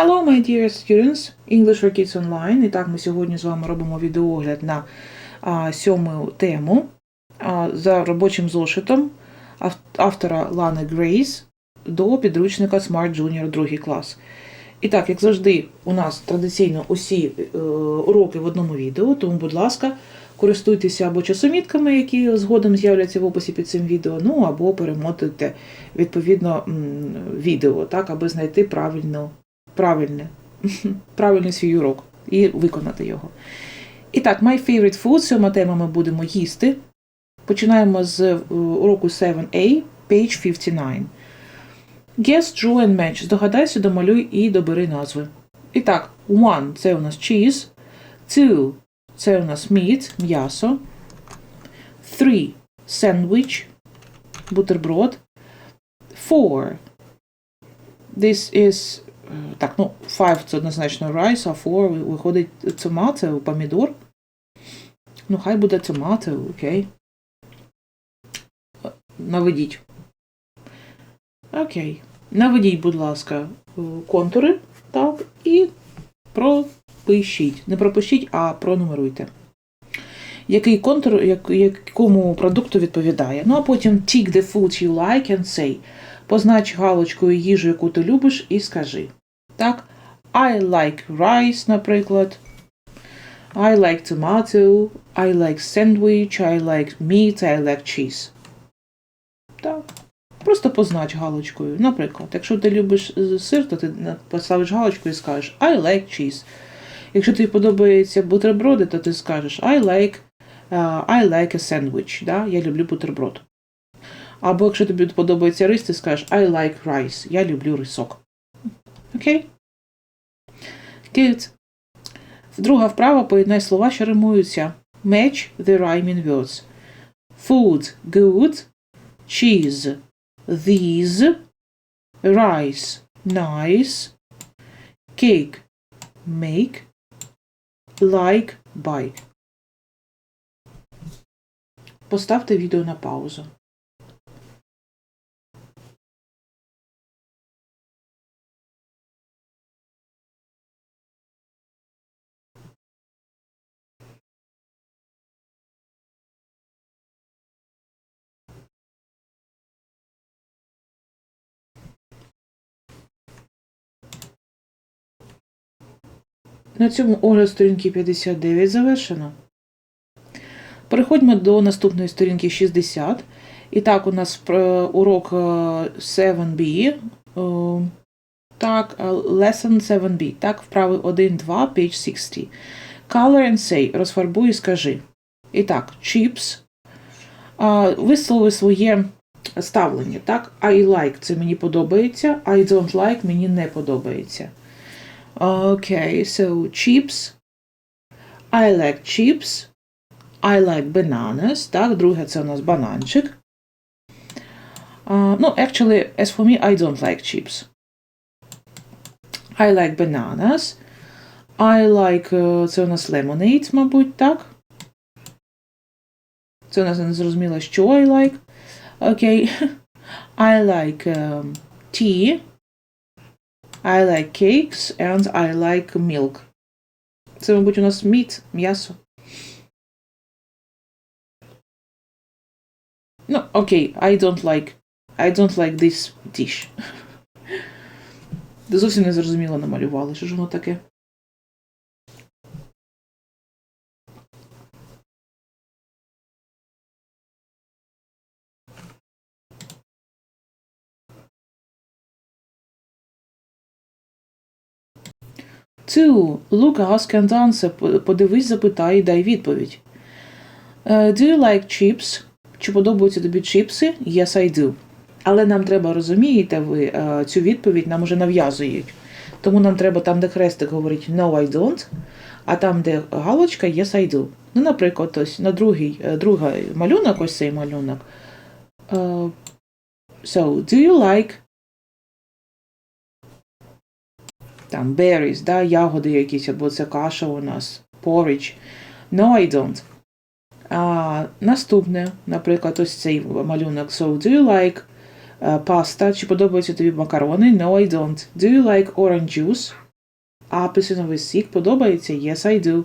Hello, my dear students, English for Kids Online. І так, ми сьогодні з вами робимо відеоогляд на а, сьому тему а, за робочим зошитом автора Лани Грейс до підручника Smart Junior 2 клас. І так, як завжди, у нас традиційно усі е, уроки в одному відео, тому, будь ласка, користуйтеся або часомітками, які згодом з'являться в описі під цим відео, ну або перемотуйте відповідно відео, так, аби знайти правильну, правильне, правильний свій урок і виконати його. І так, my favorite food, сьома тема ми будемо їсти. Починаємо з е, уроку 7a, page 59. Guess, draw and match. Здогадайся, домалюй і добери назви. І так, one – це у нас cheese, two – це у нас meat, м'ясо, three – sandwich, бутерброд, four – this is, так, ну, five – це однозначно rice, а four – виходить tomato, помідор. Ну, хай буде tomato, окей. Е, Наведіть. Окей. Наведіть, будь ласка, е, контури, так, і пропишіть. Не пропишіть, а пронумеруйте. Який контур як, якому продукту відповідає. Ну, а потім tick the food you like and say. Познач галочкою їжу, яку ти любиш, і скажи. Так, I like rice, наприклад. I like tomato, I like sandwich, I like meat, I like cheese. Так. Просто познач галочкою. Наприклад, якщо ти любиш е, сир, то ти поставиш галочку і скажеш I like cheese. Якщо тобі подобаються бутерброди, то ти скажеш I like, е, I like a sandwich. Да? Я люблю бутерброд. Або якщо тобі подобається рис, ти скажеш I like rice. Я люблю рисок. Окей? Good. Друга вправа поєднай слова, що римуються. Match the rhyming words. Food – good. Cheese – these, rice, nice, cake, make, like, buy. Поставте відео на паузу. На цьому огляд сторінки 59 завершено. Переходьмо до наступної сторінки 60. І так, у нас е, урок е, 7b. е, Так, е, lesson 7b. Так, вправи 1, 2, page 60. Color and say. Розфарбуй і скажи. І так, chips. Вислови своє ставлення. Так, I like це мені подобається, I don't like мені не подобається. Okay, so chips. I like chips. I like bananas. Так, друге це у нас бананчик. Uh, no, actually, as for me, I don't like chips. I like bananas. I like, е, це у нас lemonade, мабуть, так? Це у нас не зрозуміло, що I like. Окей. I like um, tea. I like cakes and I like milk. Це, мабуть, у нас meat, м'ясо. Ну, окей, I don't like. I don't like this dish. Зовсім не зрозуміло намалювали. Що ж воно таке? Two. Look, ask and answer. Подивись, запитай і дай відповідь. Е, Do you like chips? Чи подобаються тобі чіпси? Yes, I do. Але нам треба, розумієте ви, е, цю відповідь нам уже нав'язують. Тому нам треба там, де хрестик говорить No, I don't, а там, де галочка Yes, I do. Ну, наприклад, ось на другий, е, другий малюнок, ось цей малюнок. So, do you like там berries, да, ягоди якісь, або це каша у нас, porridge. No, I don't. А, наступне, наприклад, ось цей малюнок. So, do you like pasta? Чи подобаються тобі макарони? No, I don't. Do you like orange juice? апельсиновий сік подобається? Yes, I do.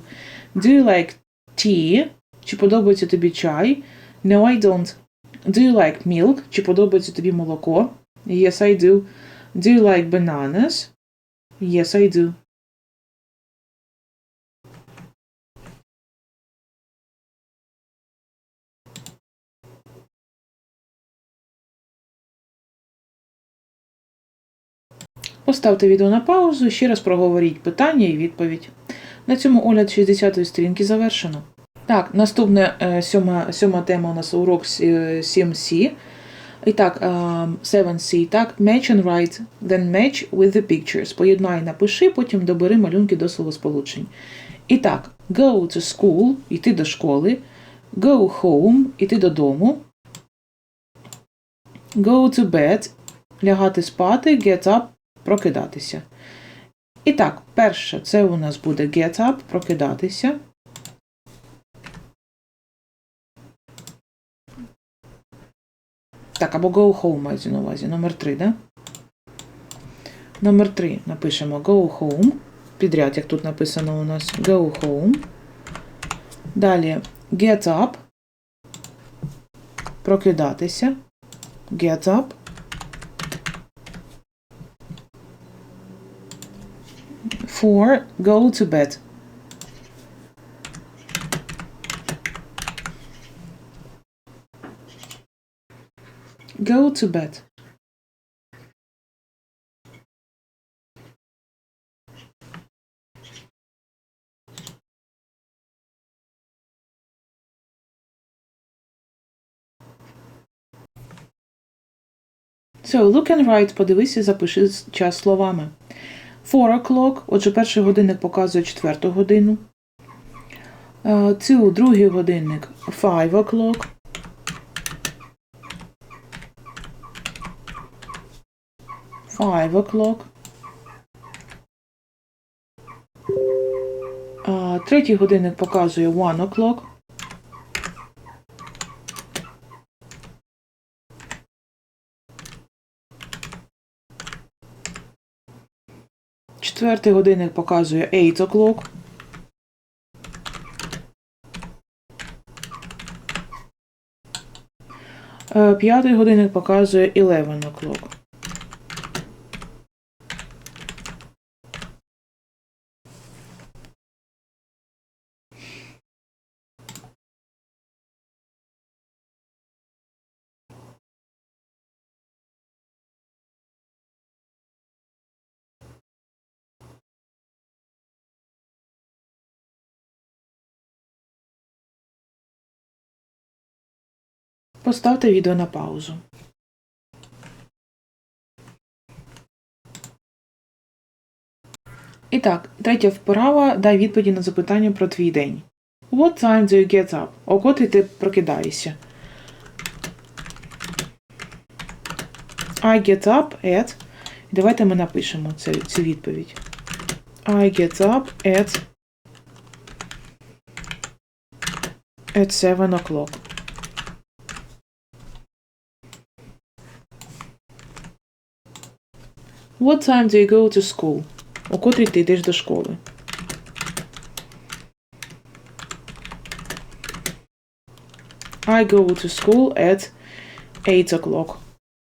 Do you like tea? Чи подобається тобі чай? No, I don't. Do you like milk? Чи подобається тобі молоко? Yes, I do. Do you like bananas? Yes, I do. Поставте відео на паузу, ще раз проговоріть питання і відповідь. На цьому огляд 60-ї сторінки завершено. Так, наступна е, сьома, сьома тема у нас урок е, 7C. І так, е, 7C, так, match and write, then match with the pictures. Поєднай, напиши, потім добери малюнки до словосполучень. І так, go to school, йти до школи, go home, йти додому, go to bed, лягати спати, get up, прокидатися. І так, перше, це у нас буде get up, прокидатися. Так, або go home мається на увазі. Номер 3, да? Номер 3 напишемо go home. Підряд, як тут написано у нас go home. Далі get up. Прокидатися. Get up. Four, go to bed. Go to bed. So, look and write, подивися, запиши час словами. Four o'clock, отже, перший годинник показує четверту годину. Two, другий годинник five o'clock. Five o'clock. Третій годинник показує one o'clock. Четвертий годинник показує 8 o'clock. Е, П'ятий годинник показує 11 o'clock. Поставте відео на паузу. І так, третя вправа дай відповіді на запитання про твій день. What time do you get up? О котрій ти прокидаєшся? I get up at. Давайте ми напишемо цю, цю відповідь. I get up at at 7 o'clock. What time do you go to school? О котрій ти йдеш до школи? I go to school at 8 o'clock.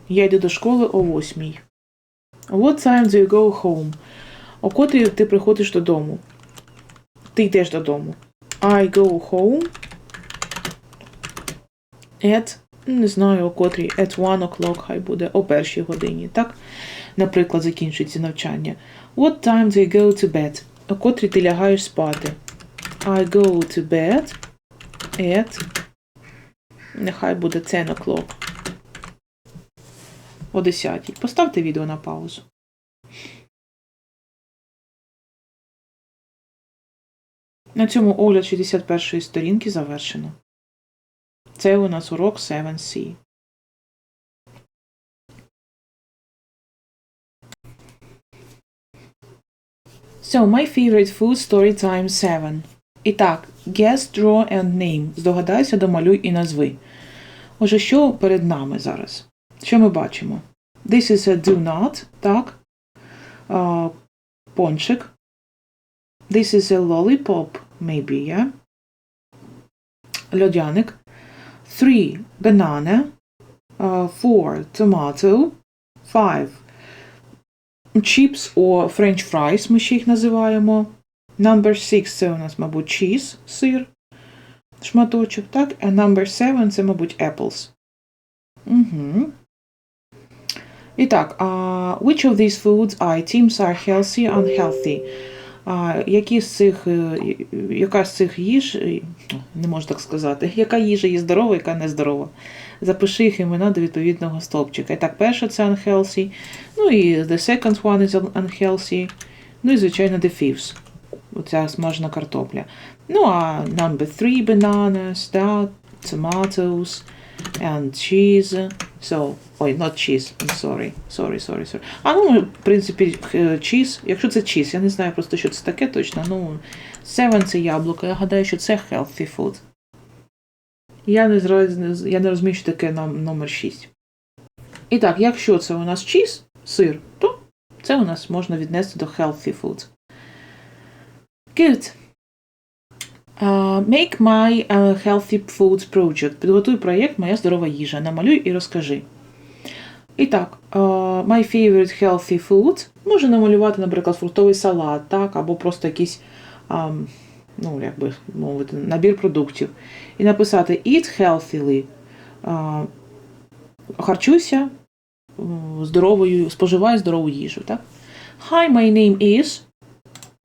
Я йду до школи о 8. What time do you go home? О котрій ти приходиш додому? Ти йдеш додому. I go home at, не знаю, о котрій, at 1 o'clock хай буде, о першій годині, так? Наприклад, закінчується навчання. What time do you go to bed? О котрій ти лягаєш спати? I go to bed at Нехай буде 10 o'clock. О 10. Поставте відео на паузу. На цьому огляд 61-ї сторінки завершено. Це у нас урок 7C. So, my favorite food story time 7. І так, guess, draw and name. Здогадайся, домалюй і назви. Отже, що перед нами зараз? Що ми бачимо? This is a do not, так? А, пончик. This is a lollipop, maybe, yeah? Льодяник. Three, banana. Uh, four, tomato. Five, chips or french fries, ми ще їх називаємо. Number six це у нас, мабуть, cheese, сир, шматочок, так? А number seven це, мабуть, apples. Угу. І так, uh, which of these foods items are healthy unhealthy? Uh, які з цих, е, яка з цих їж, е, не можу так сказати, яка їжа є здорова, яка не здорова? Запиши їх імена до відповідного стовпчика. І так, перша це unhealthy, ну і the second one is unhealthy, ну і, звичайно, the fifth. Оця смажена картопля. Ну, а number three bananas, да, tomatoes, and cheese. So, ой, not cheese, I'm sorry, sorry, sorry, sorry. А ну, в принципі, cheese, якщо це cheese, я не знаю просто, що це таке точно. Ну, seven це яблуко, я гадаю, що це healthy food. Я не, зраз... я не розумію, що таке нам номер 6. І так, якщо це у нас cheese, сир, то це у нас можна віднести до healthy food. Good. Uh, make my uh, healthy foods project. Підготуй проєкт Моя здорова їжа. Намалюй і розкажи. І так, uh, my favorite healthy food. Може намалювати, наприклад, фруктовий салат, так, або просто якийсь um, ну, як би мовити, набір продуктів. І написати Eat healthily. Харчуйся здоровою, споживай здорову їжу. Так? Hi, my name is.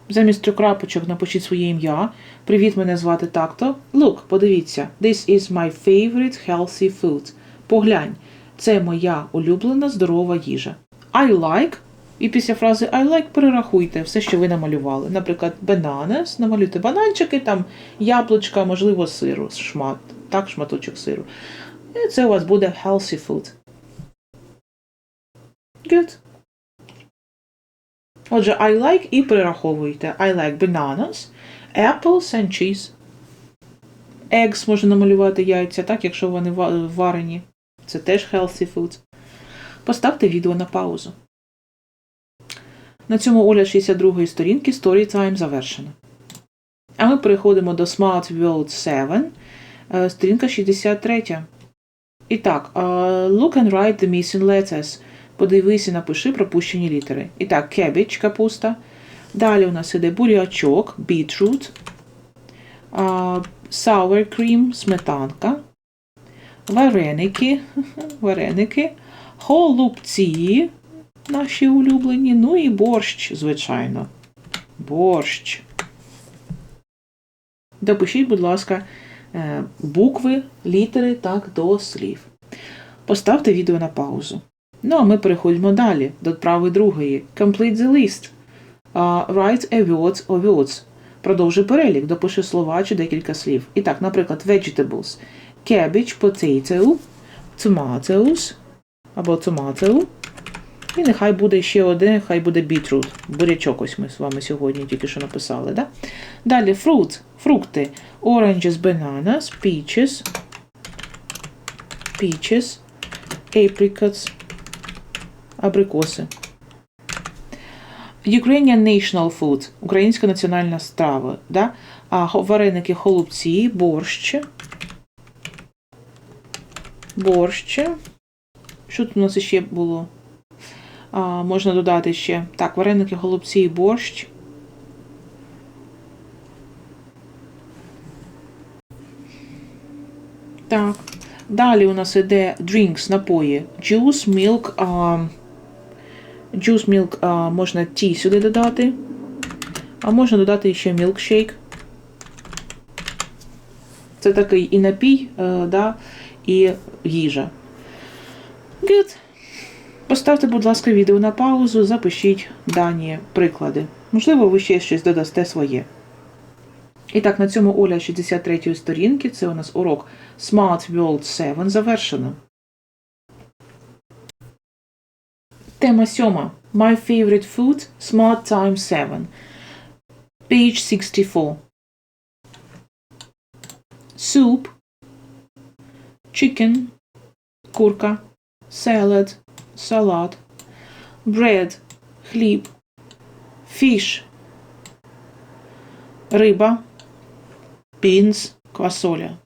Замість трьох крапочок напишіть своє ім'я. Привіт, мене звати так-то. Look, подивіться. This is my favorite healthy food. Поглянь, це моя улюблена здорова їжа. I like. І після фрази I like перерахуйте все, що ви намалювали. Наприклад, bananas, намалюйте бананчики, там яблучка, можливо, сиру, шмат, так, шматочок сиру. І це у вас буде healthy food. Good. Отже, I like і перераховуєте. I like bananas, apples and cheese. Eggs можна намалювати яйця, так, якщо вони варені. Це теж healthy food. Поставте відео на паузу. На цьому Оля 62-ї сторінки Storytime завершена. А ми переходимо до Smart World 7, сторінка 63. І так, look and write the missing letters. Подивись і напиши пропущені літери. І так, cabbage, капуста. Далі у нас іде бурячок, beetroot, sour cream, сметанка, вареники, вареники, холубці, наші улюблені, ну і борщ, звичайно. Борщ. Допишіть, будь ласка, букви, літери так до слів. Поставте відео на паузу. Ну, а ми переходимо далі до вправи другої. Complete the list. Uh, write a word or words. Продовжуй перелік, допиши слова чи декілька слів. І так, наприклад, vegetables. Cabbage, potato, tomatoes або tomato. І нехай буде ще один, хай буде beetroot. Бурячок ось ми з вами сьогодні тільки що написали. Да? Далі fruit, фрукти. Oranges, bananas, peaches, peaches, apricots, абрикоси. Ukrainian National Food українська національна страва. Да? А вареники холубці, борщ. Борщ. Що тут у нас ще було? А, Можна додати ще. Так, вареники, голубці і борщ. Так. Далі у нас іде drinks, напої. Juice, milk. А, Juice milk а, можна ті сюди додати. А можна додати ще milkshake. Це такий і напій, а, да, і їжа. Good. Поставте, будь ласка, відео на паузу, запишіть дані приклади. Можливо, ви ще щось додасте своє. І так, на цьому Оля 63-ї сторінки. Це у нас урок Smart World 7 завершено. Тема сьома. My favorite food Smart Time 7. Page 64. Soup. Chicken. Курка. Salad. Салат. Bread. Хліб. Fish. риба, beans, квасоля.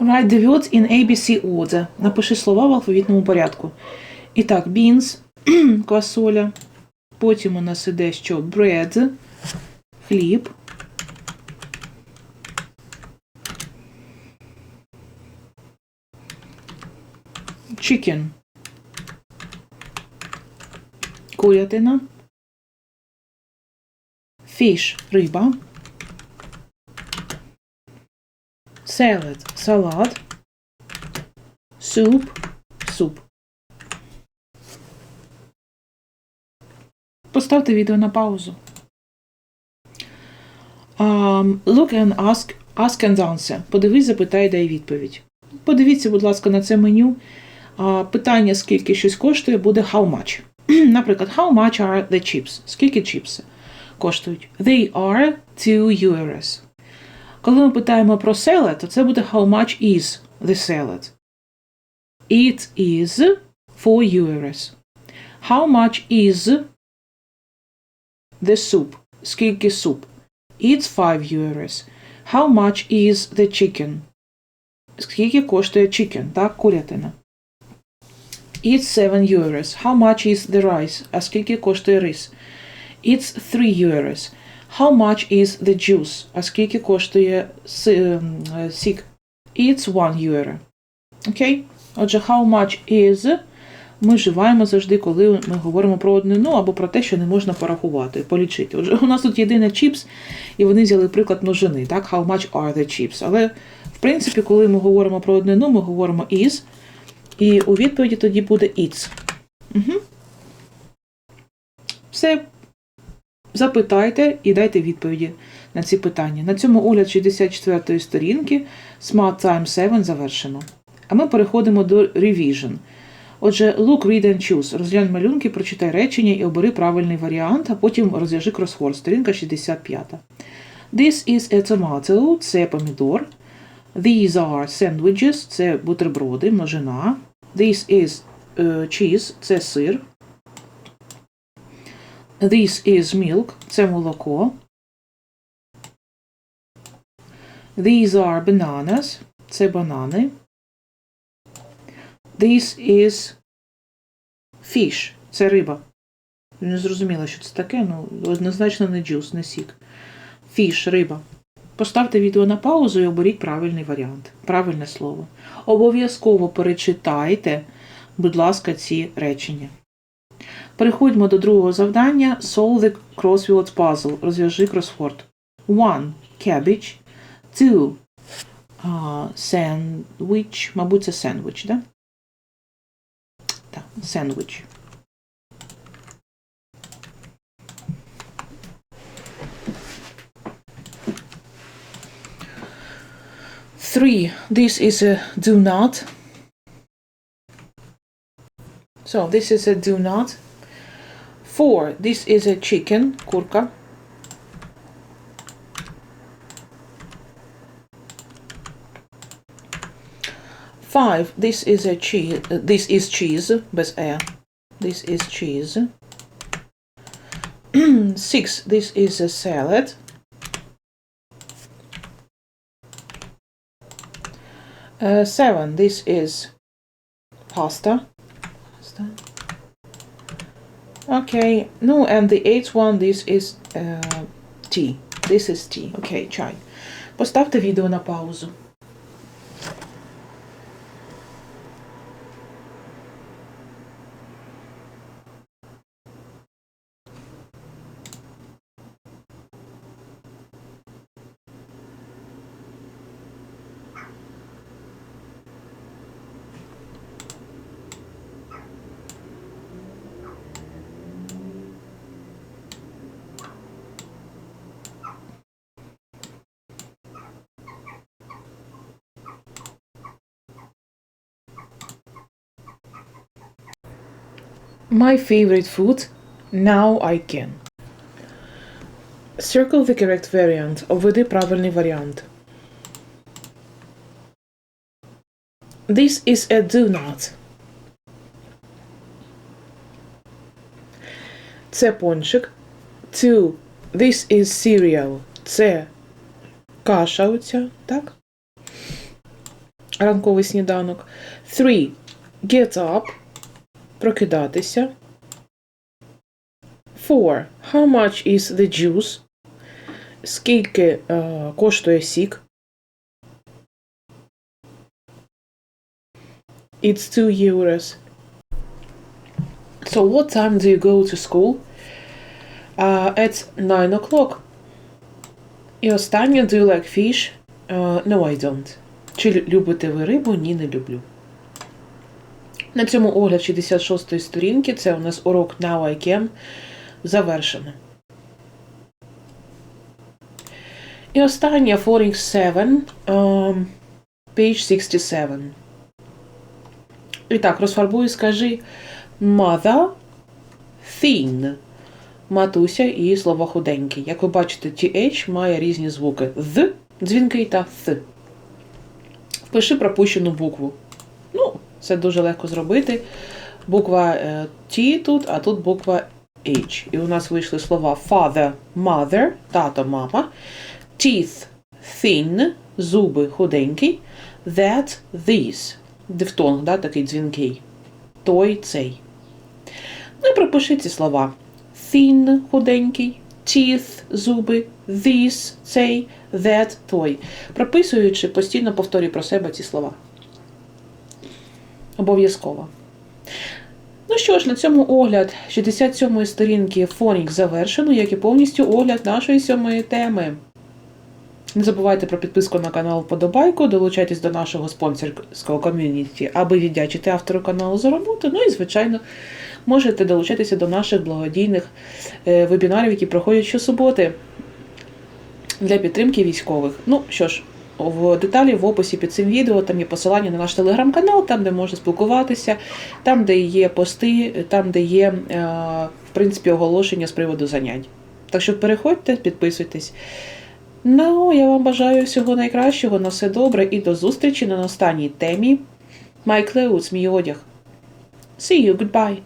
Write the words in ABC order. Напиши слова в алфавітному порядку. І так, beans, квасоля. Потім у нас іде що? Bread, хліб. Chicken. Курятина. Fish – риба. Salad – салат. Soup – суп. Поставте відео на паузу. Um, look and ask, ask and answer. Подивись, запитай, дай відповідь. Подивіться, будь ласка, на це меню. А, питання, скільки щось коштує, буде how much. Наприклад, how much are the chips? Скільки чіпси коштують? They are 2 euros. Коли ми питаємо про salad, то це буде how much is the salad? It is 4 euros. How much is the soup? Скільки суп? It's 5 euros. How much is the chicken? Скільки коштує chicken, так, курятина? It's 7 euros. How much is the rice? А скільки коштує рис? It's 3 euros. How much is the juice? А скільки коштує сік? It's 1 euro. Окей? Отже, how much is ми вживаємо завжди, коли ми говоримо про однину або про те, що не можна порахувати, полічити. Отже, у нас тут єдине chips, і вони взяли приклад множини, так? How much are the chips? Але, в принципі, коли ми говоримо про однину, ми говоримо is, і у відповіді тоді буде it's. Угу. Все. Запитайте і дайте відповіді на ці питання. На цьому огляд 64-ї сторінки Smart Time 7 завершено. А ми переходимо до Revision. Отже, look, read and choose. Розглянь малюнки, прочитай речення і обери правильний варіант, а потім розв'яжи кросворд. Сторінка 65. This is a tomato – це помідор. These are sandwiches – це бутерброди, множина. This is uh, cheese – це сир. This is milk – це молоко. These are bananas – це банани. This is fish. Це риба. Не зрозуміла, що це таке, ну однозначно не джус, не сік. Fish – риба. Поставте відео на паузу і оберіть правильний варіант, правильне слово. Обов'язково перечитайте, будь ласка, ці речення. Переходьмо до другого завдання. Solve the crossword puzzle. Розв'яжи кросворд. One cabbage. Two uh, sandwich. Мабуть, це сендвіч, да? Так, сендвіч. Three. This is a do not. So this is a do not. Four. This is a chicken, kurka. Five. This is a cheese. This is cheese. Bez e. This is cheese. Six. This is a salad. Uh, seven. This is. Pasta Okay. No, and the eighth one. This is uh, tea. This is tea. Okay, чай. Поставте відео на паузу. My favorite food. Now I can. Circle the correct variant. Обведи правильний варіант. This is a donut. Це пончик. Two. This is cereal. Це каша оця, так? Ранковий сніданок. Three. Get up. Прокидатися. Four. How much is the juice? Скільки е, коштує сік? It's two euros. So what time do you go to school? Uh, it's nine o'clock. І останнє, do you like fish? Uh, no, I don't. Чи любите ви рибу? Ні, не люблю. На цьому огляд 66-ї сторінки. Це у нас урок Now I Can завершено. І останнє Foreign 7, um, page 67. І так, розфарбую, скажи mother, thin. Матуся і слово худенький. Як ви бачите, TH має різні звуки. З дзвінкий та Th. Впиши пропущену букву. Ну, це дуже легко зробити. Буква е, T тут, а тут буква H. І у нас вийшли слова father, mother, тато, мама, teeth, thin, зуби худенький, that, this. Дифтонг, да, такий дзвінкий. Той, цей. Ну і пропиши ці слова. Thin, худенький, teeth, зуби, this, цей, that, той. Прописуючи, постійно повторюй про себе ці слова. Обов'язково. Ну що ж, на цьому огляд 67-ї сторінки Фонік завершено, як і повністю огляд нашої сьомої теми. Не забувайте про підписку на канал Вподобайку, долучайтесь до нашого спонсорського ком'юніті, аби віддячити автору каналу за роботу. Ну і, звичайно, можете долучатися до наших благодійних е, вебінарів, які проходять щосуботи для підтримки військових. Ну що ж, в деталі в описі під цим відео там є посилання на наш телеграм-канал, там де можна спілкуватися, там, де є пости, там, де є е, в принципі оголошення з приводу занять. Так що переходьте, підписуйтесь. Ну, я вам бажаю всього найкращого, на все добре і до зустрічі на останній темі. My clothes, мій одяг. See you, goodbye.